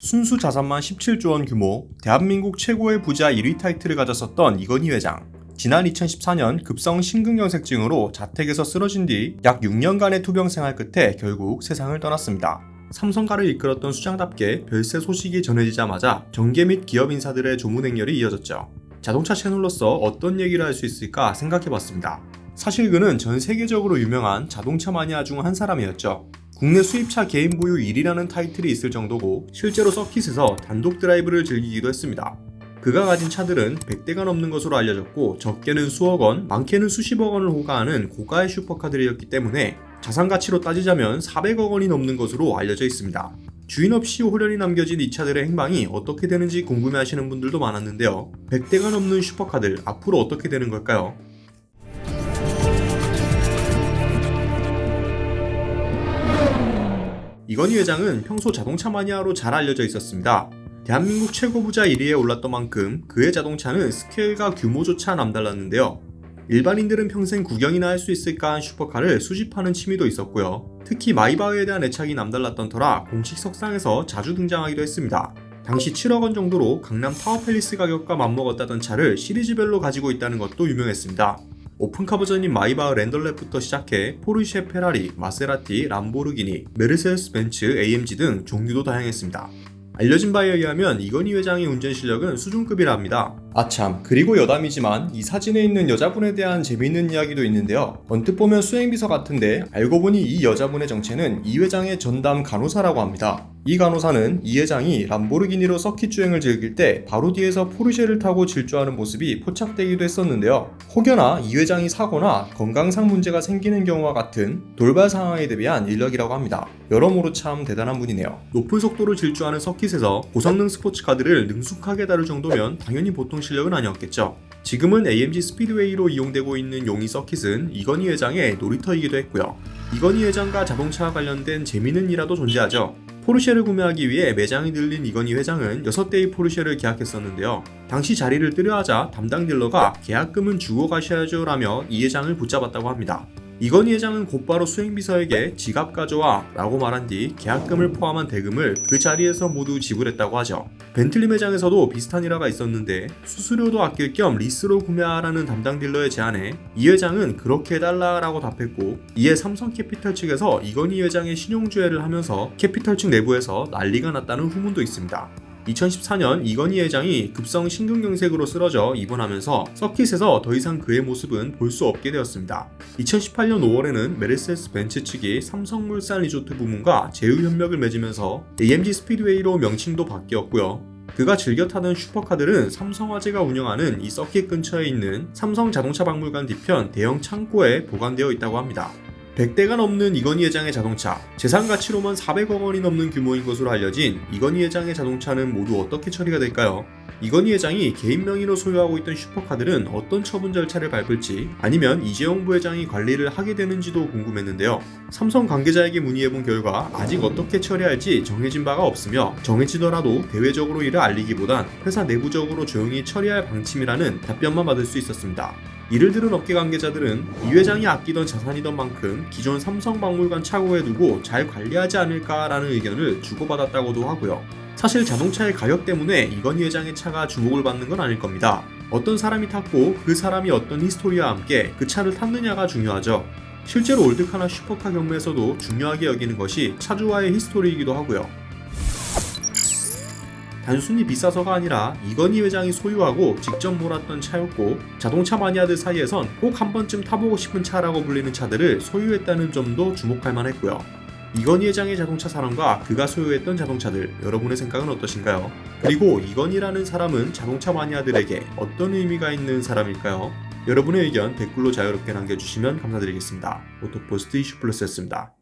순수 자산만 17조 원 규모, 대한민국 최고의 부자 1위 타이틀을 가졌었던 이건희 회장. 지난 2014년 급성 심근경색증으로 자택에서 쓰러진 뒤 약 6년간의 투병 생활 끝에 결국 세상을 떠났습니다. 삼성가를 이끌었던 수장답게 별세 소식이 전해지자마자 정계 및 기업 인사들의 조문 행렬이 이어졌죠. 자동차 채널로서 어떤 얘기를 할 수 있을까 생각해봤습니다. 사실 그는 전 세계적으로 유명한 자동차 마니아 중 한 사람이었죠. 국내 수입차 개인 보유 1위라는 타이틀이 있을 정도고 실제로 서킷에서 단독 드라이브를 즐기기도 했습니다. 그가 가진 차들은 100대가 넘는 것으로 알려졌고 적게는 수억 원, 많게는 수십억 원을 호가하는 고가의 슈퍼카들이었기 때문에 자산 가치로 따지자면 400억 원이 넘는 것으로 알려져 있습니다. 주인 없이 호련히 남겨진 이 차들의 행방이 어떻게 되는지 궁금해하시는 분들도 많았는데요. 100대가 넘는 슈퍼카들 앞으로 어떻게 되는 걸까요? 이건희 회장은 평소 자동차 마니아로 잘 알려져 있었습니다. 대한민국 최고 부자 1위에 올랐던 만큼 그의 자동차는 스케일과 규모조차 남달랐는데요. 일반인들은 평생 구경이나 할 수 있을까 한 슈퍼카를 수집하는 취미도 있었고요. 특히 마이바흐에 대한 애착이 남달랐던 터라 공식 석상에서 자주 등장하기도 했습니다. 당시 7억 원 정도로 강남 타워팰리스 가격과 맞먹었다던 차를 시리즈별로 가지고 있다는 것도 유명했습니다. 오픈카 버전인 마이바흐 랜덜렛부터 시작해 포르쉐, 페라리, 마세라티, 람보르기니, 메르세데스 벤츠, AMG 등 종류도 다양했습니다. 알려진 바에 의하면 이건희 회장의 운전 실력은 수준급이라 합니다. 아참, 그리고 여담이지만 이 사진에 있는 여자분에 대한 재미있는 이야기도 있는데요. 언뜻 보면 수행비서 같은데 알고 보니 이 여자분의 정체는 이 회장의 전담 간호사라고 합니다. 이 간호사는 이 회장이 람보르기니로 서킷 주행을 즐길 때 바로 뒤에서 포르쉐를 타고 질주하는 모습이 포착되기도 했었는데요. 혹여나 이 회장이 사고나 건강상 문제가 생기는 경우와 같은 돌발 상황에 대비한 인력이라고 합니다. 여러모로 참 대단한 분이네요. 높은 속도로 질주하는 서킷에서 고성능 스포츠카들을 능숙하게 다룰 정도면 당연히 보통 실력은 아니었겠죠. 지금은 AMG 스피드웨이로 이용되고 있는 용의 서킷은 이건희 회장의 놀이터이기도 했고요. 이건희 회장과 자동차와 관련된 재미있는 일화도 존재하죠. 포르쉐를 구매하기 위해 매장이 들린 이건희 회장은 6대의 포르쉐를 계약했었는데요. 당시 자리를 뜨려 하자 담당 딜러가 계약금은 주고 가셔야죠 라며 이 회장을 붙잡았다고 합니다. 이건희 회장은 곧바로 수행비서에게 지갑 가져와 라고 말한 뒤 계약금을 포함한 대금을 그 자리에서 모두 지불했다고 하죠. 벤틀리 매장에서도 비슷한 일화가 있었는데 수수료도 아낄 겸 리스로 구매하라는 담당 딜러의 제안에 이 회장은 그렇게 해달라라고 답했고 이에 삼성 캐피탈 측에서 이건희 회장의 신용주의를 하면서 캐피탈 측 내부에서 난리가 났다는 후문도 있습니다. 2014년 이건희 회장이 급성 심근경색으로 쓰러져 입원하면서 서킷에서 더 이상 그의 모습은 볼 수 없게 되었습니다. 2018년 5월에는 메르세스 벤츠 측이 삼성물산 리조트 부문과 제휴 협력을 맺으면서 AMG 스피드웨이로 명칭도 바뀌었고요. 그가 즐겨 타던 슈퍼카들은 삼성화재가 운영하는 이 서킷 근처에 있는 삼성 자동차 박물관 뒤편 대형 창고에 보관되어 있다고 합니다. 100대가 넘는 이건희 회장의 자동차, 재산 가치로만 400억 원이 넘는 규모인 것으로 알려진 이건희 회장의 자동차는 모두 어떻게 처리가 될까요? 이건희 회장이 개인 명의로 소유하고 있던 슈퍼카들은 어떤 처분 절차를 밟을지 아니면 이재용 부회장이 관리를 하게 되는지도 궁금했는데요. 삼성 관계자에게 문의해본 결과 아직 어떻게 처리할지 정해진 바가 없으며 정해지더라도 대외적으로 이를 알리기보단 회사 내부적으로 조용히 처리할 방침이라는 답변만 받을 수 있었습니다. 이를 들은 업계 관계자들은 이 회장이 아끼던 자산이던 만큼 기존 삼성박물관 차고에 두고 잘 관리하지 않을까라는 의견을 주고받았다고도 하고요. 사실 자동차의 가격 때문에 이건희 회장의 차가 주목을 받는 건 아닐 겁니다. 어떤 사람이 탔고 그 사람이 어떤 히스토리와 함께 그 차를 탔느냐가 중요하죠. 실제로 올드카나 슈퍼카 경매에서도 중요하게 여기는 것이 차주와의 히스토리이기도 하고요. 단순히 비싸서가 아니라 이건희 회장이 소유하고 직접 몰았던 차였고 자동차 마니아들 사이에선 꼭 한 번쯤 타보고 싶은 차라고 불리는 차들을 소유했다는 점도 주목할 만했고요. 이건희 회장의 자동차 사랑과 그가 소유했던 자동차들 여러분의 생각은 어떠신가요? 그리고 이건희라는 사람은 자동차 마니아들에게 어떤 의미가 있는 사람일까요? 여러분의 의견 댓글로 자유롭게 남겨주시면 감사드리겠습니다. 오토포스트 이슈플러스였습니다.